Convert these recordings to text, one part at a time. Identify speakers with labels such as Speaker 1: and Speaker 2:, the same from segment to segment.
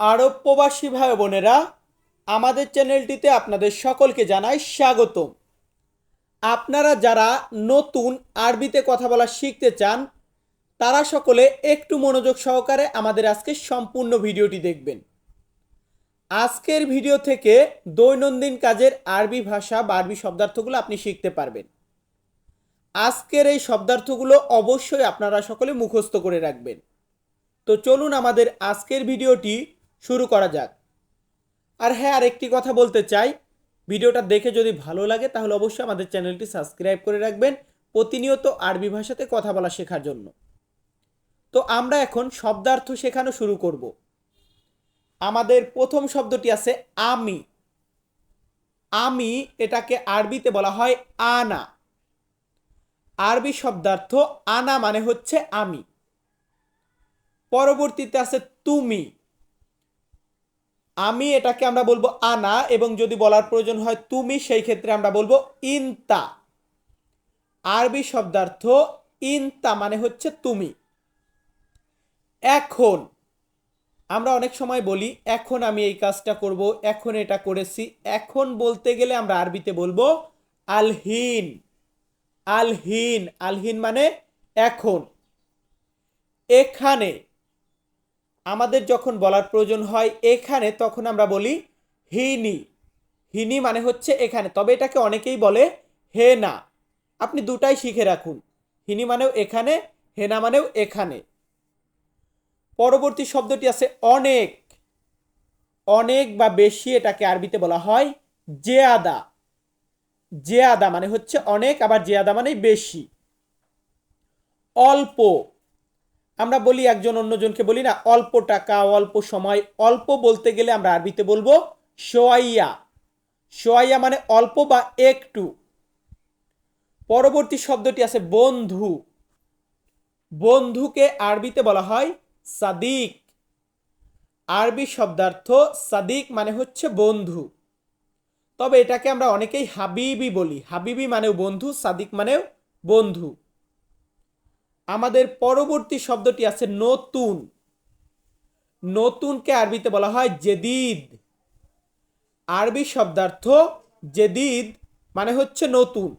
Speaker 1: আরব প্রবাসী ভাই বোনেরা, আমাদের চ্যানেলটিতে আপনাদের সকলকে জানাই স্বাগতম। আপনারা যারা নতুন আরবিতে কথা বলা শিখতে চান, তারা সকলে একটু মনোযোগ সহকারে আমাদের আজকে সম্পূর্ণ ভিডিওটি দেখবেন। আজকের ভিডিও থেকে দৈনন্দিন কাজের আরবি ভাষা বা আরবি শব্দার্থগুলো আপনি শিখতে পারবেন। আজকের এই শব্দার্থগুলো অবশ্যই আপনারা সকলে মুখস্থ করে রাখবেন। তো চলুন আমাদের আজকের ভিডিওটি শুরু করা যাক। আর হ্যাঁ আর একটি কথা বলতে চাই। ভিডিওটা দেখে যদি ভালো লাগে, তাহলে অবশ্যই আমাদের চ্যানেলটি সাবস্ক্রাইব করে রাখবেন। প্রতিনিয়ত আরবি ভাষাতে কথা বলা শেখার জন্য। তো আমরা এখন শব্দার্থ শেখানো শুরু করব। আমাদের প্রথম শব্দটি আছে আমি। আমি এটাকে আরবিতে বলা হয় আনা। আরবি শব্দার্থ আনা মানে হচ্ছে আমি। পরবর্তীতে আছে তুমি। আমি এটাকে আমরা বলব আনা এবং যদি বলার প্রয়োজন হয় তুমি, সেই ক্ষেত্রে আমরা বলব ইনতা। আরবি শব্দার্থ ইনতা মানে হচ্ছে তুমি। এখন, আমরা অনেক সময় বলি, এখন আমি এই কাজটা করব, এখন এটা করেছি। এখন বলতে গেলে আমরা আরবিতে বলব আলহিন। আলহিন আলহিন মানে এখন। এখানে আমাদের যখন বলার প্রয়োজন হয় এখানে, তখন আমরা বলি হিনি। হিনি মানে হচ্ছে এখানে। তবে এটাকে অনেকেই বলে হে না আপনি দুটাই শিখে রাখুন। হিনি মানেও এখানে, হেনা মানেও এখানে। পরবর্তী শব্দটি আছে অনেক। অনেক বা বেশি এটাকে আরবিতে বলা হয় যে আদা যে আদা মানে হচ্ছে অনেক, আবার আদা মানে বেশি। অল্প। আমরা বলি একজন অন্যজনকে বলি না, অল্প টাকা, অল্প সময়, অল্প বলতে গেলে আমরা আরবিতে বলব সোয়াইয়া সোয়াইয়া মানে অল্প বা একটু। পরবর্তী শব্দটি আছে বন্ধু। বন্ধুকে আরবিতে বলা হয় সাদিক। আরবি শব্দার্থ সাদিক মানে হচ্ছে বন্ধু। তবে এটাকে আমরা অনেকেই হাবিবি বলি। হাবিবি মানেও বন্ধু, সাদিক মানেও বন্ধু। আমাদের পরবর্তী শব্দটি আছে নতুন। নতুনকে আরবিতে বলা হয় জেদিদ। আরবি শব্দার্থ জেদিদ মানে হচ্ছে নতুন।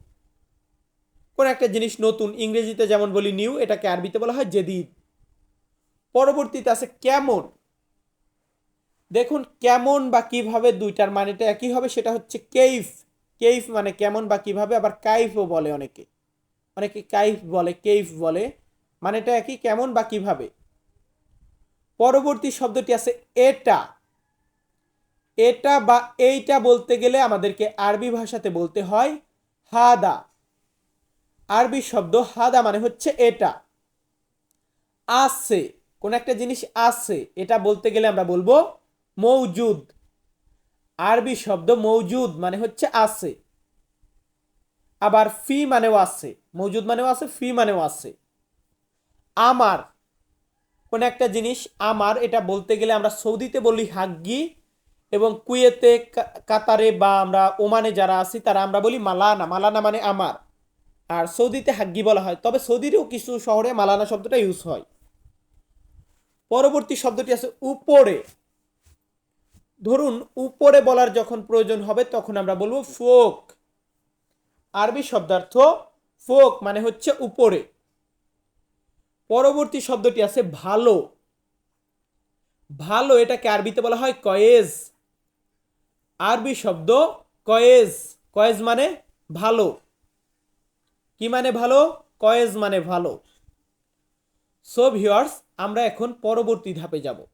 Speaker 1: কোন একটা জিনিস নতুন, ইংরেজিতে যেমন বলি নিউ, এটাকে আরবিতে বলা হয় জেদিদ। পরবর্তীতে আছে কেমন। দেখুন, কেমন বা কীভাবে দুইটার মানেটা একই হবে, সেটা হচ্ছে কেইফ। কেইফ মানে কেমন বা কীভাবে, আবার কাইফও বলে অনেকে। অনেকে কাইফ বলে, কেইফ বলে মানেটা একই কেমন বা কীভাবে? পরবর্তী শব্দটি আছে এটা। এটা বা এইটা বলতে গেলে আমাদেরকে আরবি ভাষাতে বলতে হয় হাদা। আরবি শব্দ হাদা মানে হচ্ছে এটা। আছে, কোন একটা জিনিস আছে, এটা বলতে গেলে আমরা বলব মৌজুদ। আরবি শব্দ মৌজুদ মানে হচ্ছে আছে। আবার ফি মানেও আছে, মজুদ মানেও আছে, ফি মানেও আছে। আমার, কোন একটা জিনিস আমার, এটা বলতে গেলে আমরা সৌদিতে বলি হাগ্গি এবং কুয়েতে কাতারে বা আমরা ওমানে যারা আছি, তারা আমরা বলি মালানা। মালানা মানে আমার। আর সৌদিতে হাগ্গি বলা হয়। তবে সৌদিরও কিছু শহরে মালানা শব্দটা ইউজ হয়। পরবর্তী শব্দটি আছে উপরে। ধরুন, উপরে বলার যখন প্রয়োজন হবে, তখন আমরা বলব ফোক আরবি শব্দার্থ ফোক মানে হচ্ছে উপরে। পরবর্তী শব্দটি আছে ভালো। ভালো এটাকে আরবিতে বলা হয় কয়েজ। আরবি শব্দ কয়েজ। কয়েজ মানে ভালো। কি মানে ভালো? কয়েজ মানে ভালো। সো ভিওয়ার্স আমরা এখন পরবর্তী ধাপে যাব।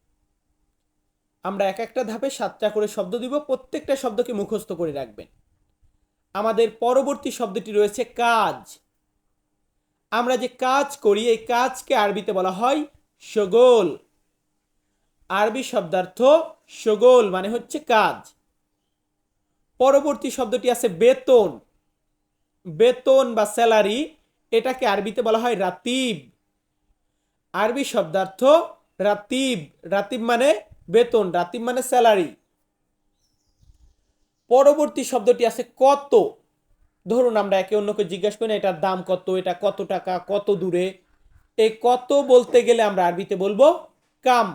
Speaker 1: আমরা এক একটা ধাপে সাতটা করে শব্দ দিব, প্রত্যেকটা শব্দকে মুখস্থ করে রাখবেন। আমাদের পরবর্তী শব্দটি রয়েছে কাজ। আমরা যে কাজ করি, এই কাজকে আরবিতে বলা হয় সগোল। আরবি শব্দার্থ সগোল মানে হচ্ছে কাজ। পরবর্তী শব্দটি আছে বেতন। বেতন বা স্যালারি এটাকে আরবিতে বলা হয় রাতিব। আরবি শব্দার্থ রাতিব। রাতিব মানে বেতন, রাতিব মানে স্যালারি। পরবর্তী শব্দটি আছে কত? ধরুন আমরা একে অন্যকে জিজ্ঞাসা করি না, এটার দাম কত, এটা কত টাকা, কত দূরে? এই কত বলতে গেলে আমরা আরবিতে বলব কাম।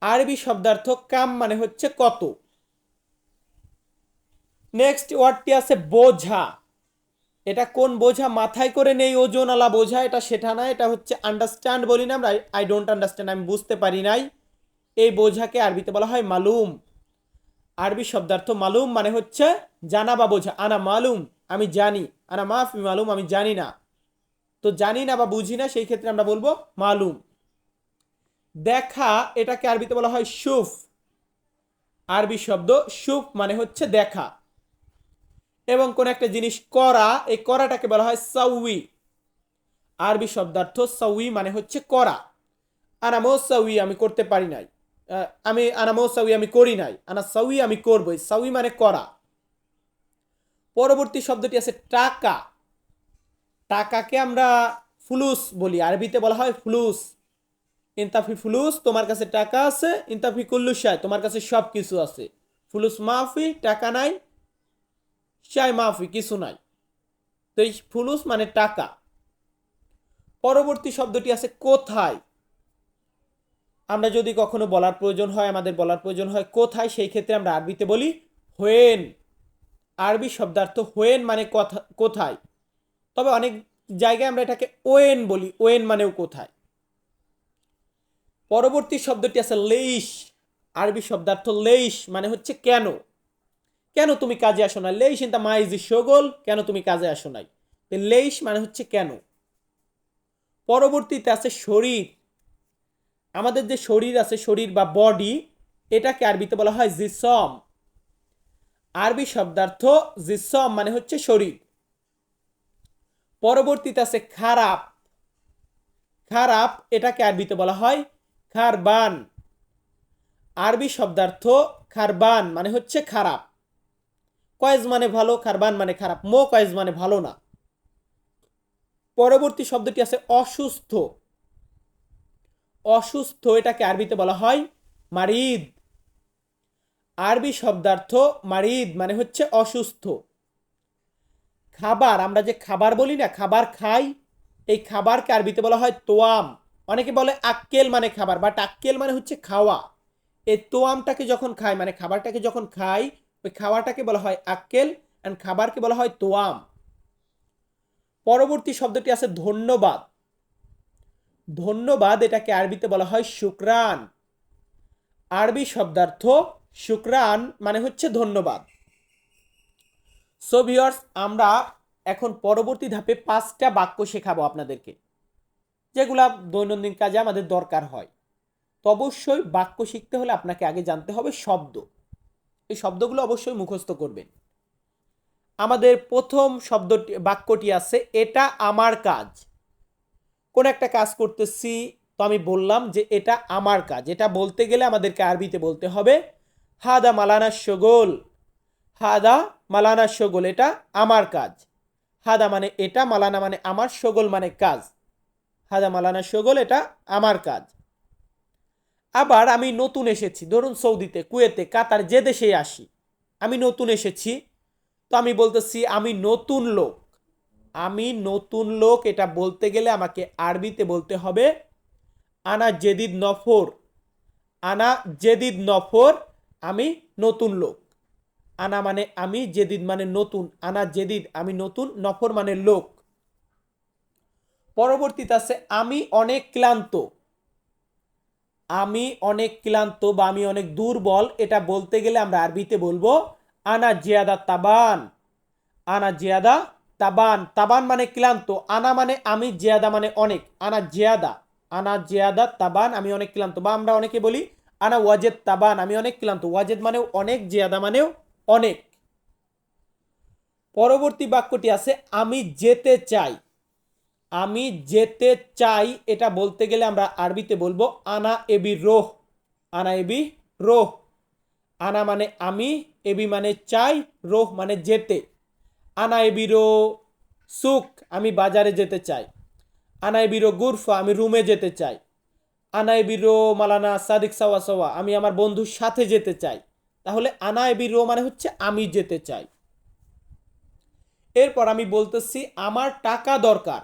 Speaker 1: আরবি শব্দার্থ কাম মানে হচ্ছে কত। নেক্সট ওয়ার্ডটি আছে বোঝা। এটা কোন বোঝা? মাথায় করে নেই ওজনওয়ালা বোঝা, এটা সেটা না, এটা হচ্ছে আন্ডারস্ট্যান্ড বলি না আমরা। আই ডোন্ট আন্ডারস্ট্যান্ড আমি বুঝতে পারি নাই। এই বোঝাকে আরবিতে বলা হয় মালুম। আরবি শব্দার্থ মালুম মানে হচ্ছে জানা বা বোঝা। আনা মালুম, আমি জানি। আনা মাফি মালুম, আমি জানি না। তো জানি না বা বুঝি না, সেই ক্ষেত্রে আমরা বলব মালুম। দেখা, এটাকে আরবিতে বলা হয় সুফ। আরবি শব্দ সুফ মানে হচ্ছে দেখা। এবং কোন একটা জিনিস করা, এই করাটাকে বলা হয় সাউই। আরবি শব্দার্থ সাউই মানে হচ্ছে করা। আনামো সাউই, আমি করতে পারি নাই। আমি আনামো সাউই আমি করি নাই। আনা সাউই আমি করবই। সাউই মানে করা। পরবর্তী শব্দটি আছে টাকা। টাকাকে আমরা ফুলুস বলি। আরবিতে বলা হয় ফুলুস। ইনতাফি ফুলুস, তোমার কাছে টাকা আছে। ইনতাফি কুল্লুসায় তোমার কাছে সব কিছু আছে। ফুলুস মাফি, টাকা নাই। শাই মাফি, কিছু নাই। তো এই ফুলুস মানে টাকা। পরবর্তী শব্দটি আছে কোথায়? আমরা যদি কখনো বলার প্রয়োজন হয়, আমাদের বলার প্রয়োজন হয়, কোথায়? সেই ক্ষেত্রে আমরা আরবিতে বলি, হোয়েন আরবি শব্দার্থ হোয়েন মানে কথা, কোথায়? তবে অনেক জায়গায় আমরা এটাকে ওয়েন বলি, ওয়েন মানেও কোথায়? পরবর্তী শব্দটি আছে লেইশ আরবি শব্দার্থ লেইশ মানে হচ্ছে কেন কেন তুমি কাজে আসো না লেইশ ইন দ্য মাইজ সগোল কেন তুমি কাজে আসো নাই? লেইশ মানে হচ্ছে কেন পরবর্তীতে আছে শরীর আমাদের যে শরীর আছে, শরীর বা বডি এটাকে আরবিতে বলা হয় জিসম। আরবি শব্দার্থ জিসম মানে হচ্ছে শরীর। পরবর্তীতে আছে খারাপ। খারাপ এটাকে আরবিতে বলা হয় খারবান। আরবি শব্দার্থ খারবান মানে হচ্ছে খারাপ। কয়েজ মানে ভালো, খারবান মানে খারাপ। মো কয়েজ মানে ভালো না। পরবর্তী শব্দটি আছে অসুস্থ। অসুস্থ, এটাকে আরবিতে বলা হয় মারিদ। আরবি শব্দার্থ মারিদ মানে হচ্ছে অসুস্থ। খাবার, আমরা যে খাবার বলি না, খাবার খাই, এই খাবারকে আরবিতে বলা হয় তোয়াম। অনেকে বলে আক্কেল মানে খাবার, বাট আক্কেল মানে হচ্ছে খাওয়া। এই তোয়ামটাকে যখন খাই মানে খাবারটাকে যখন খাই, ওই খাওয়াটাকে বলা হয় আক্কেল অ্যান্ড খাবারকে বলা হয় তোয়াম। পরবর্তী শব্দটি আছে ধন্যবাদ। ধন্যবাদ এটাকে আরবিতে বলা হয় শুক্রান। আরবি শব্দার্থ শুক্রান মানে হচ্ছে ধন্যবাদ। সো ভিউয়ার্স আমরা এখন পরবর্তী ধাপে পাঁচটা বাক্য শেখাবো আপনাদেরকে, যেগুলা দৈনন্দিন কাজে আমাদের দরকার হয়। তো অবশ্যই বাক্য শিখতে হলে আপনাকে আগে জানতে হবে শব্দ। এই শব্দগুলো অবশ্যই মুখস্থ করবেন। আমাদের প্রথম শব্দটি, বাক্যটি আছে, এটা আমার কাজ। কোন একটা কাজ করতেছি, তো আমি বললাম যে এটা আমার কাজ। এটা বলতে গেলে আমাদেরকে আরবিতে বলতে হবে, হাদা মালানা শগোল। হাদা মালানা শগোল, এটা আমার কাজ। হাদা মানে এটা, মালানা মানে আমার, শগোল মানে কাজ। হাদা মালানা শগোল, এটা আমার কাজ। আবার আমি নতুন এসেছি, ধরুন সৌদিতে, কুয়েতে, কাতার, যে দেশে আসি, আমি নতুন এসেছি, তো আমি বলতেছি আমি নতুন লোক। আমি নতুন লোক, এটা বলতে গেলে আমাকে আরবিতে বলতে হবে। আনা জেদিদ নফর। আনা জেদিদ নফর, আমি নতুন লোক। আনা মানে আমি, জেদিদ মানে নতুন। আনা জেদিদ, আমি নতুন। নফর মানে লোক। পরবর্তীতে আছে, আমি অনেক ক্লান্ত। আমি অনেক ক্লান্ত বা আমি অনেক দুর্বল, এটা বলতে গেলে আমরা আরবিতে বলব, আনা জিয়াদা তাবান। আনা জিয়াদা তাবান তাবান মানে ক্লান্ত, আনা মানে আমি, জিয়াদা মানে অনেক, আনা জিয়াদা আনা জিয়াদা, তাবান, আমি অনেক ক্লান্ত, বা আমরা অনেকে বলি আনা ওয়াজেদ, তাবান, আমি অনেক ক্লান্ত, ওয়াজেদ মানেও অনেক, জিয়াদা মানেও অনেক। পরবর্তী বাক্যটি আছে, আমি যেতে চাই, আমি যেতে চাই, এটা বলতে গেলে আমরা আরবিতে বলব আনা এবি রোহ, আনা এবি রোহ। আনা মানে আমি, এবি মানে চাই, রোহ মানে যেতে। আনা এবিরো সুক আমি বাজারে যেতে চাই। আনা এবিরো গুরফা, আমি রুমে যেতে চাই। আনা এবিরো মালানা সাদিক সাওয়া সাওয়া, আমি আমার বন্ধুর সাথে যেতে চাই। তাহলে আনা এবিরো মানে হচ্ছে আমি যেতে চাই। এরপর আমি বলতেছি, আমার টাকা দরকার।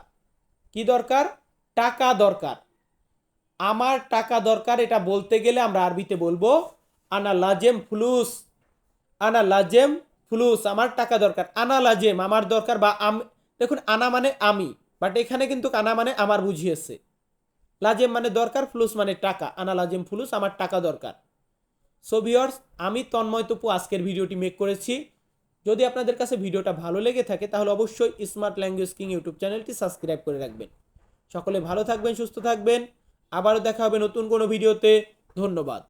Speaker 1: কি দরকার? টাকা দরকার। আমার টাকা দরকার, এটা বলতে গেলে আমরা আরবিতে বলব, আনা লাজেম ফুলুস। আনা লাজেম ফুলুস, আমার টাকা দরকার, আনা লাজেম, আমার দরকার বা আমি, দেখুন, আনা মানে আমি বাট এখানে কিন্তু আনা মানে আমার বুঝিয়েছে। লাজেম মানে দরকার, ফুলুস মানে টাকা, আনা লাজেম, ফুলুস, আমার টাকা দরকার। সো ভিওর্স আমি তন্ময় তপু, আজকের ভিডিওটি মেক করেছি। যদি আপনাদের কাছে ভিডিওটা ভালো লেগে থাকে, তাহলে অবশ্যই স্মার্ট ল্যাঙ্গুয়েজ কিং ইউটিউব চ্যানেলটি সাবস্ক্রাইব করে রাখবেন। সকলে ভালো থাকবেন, সুস্থ থাকবেন। আবারও দেখা হবে নতুন কোনো ভিডিওতে। ধন্যবাদ।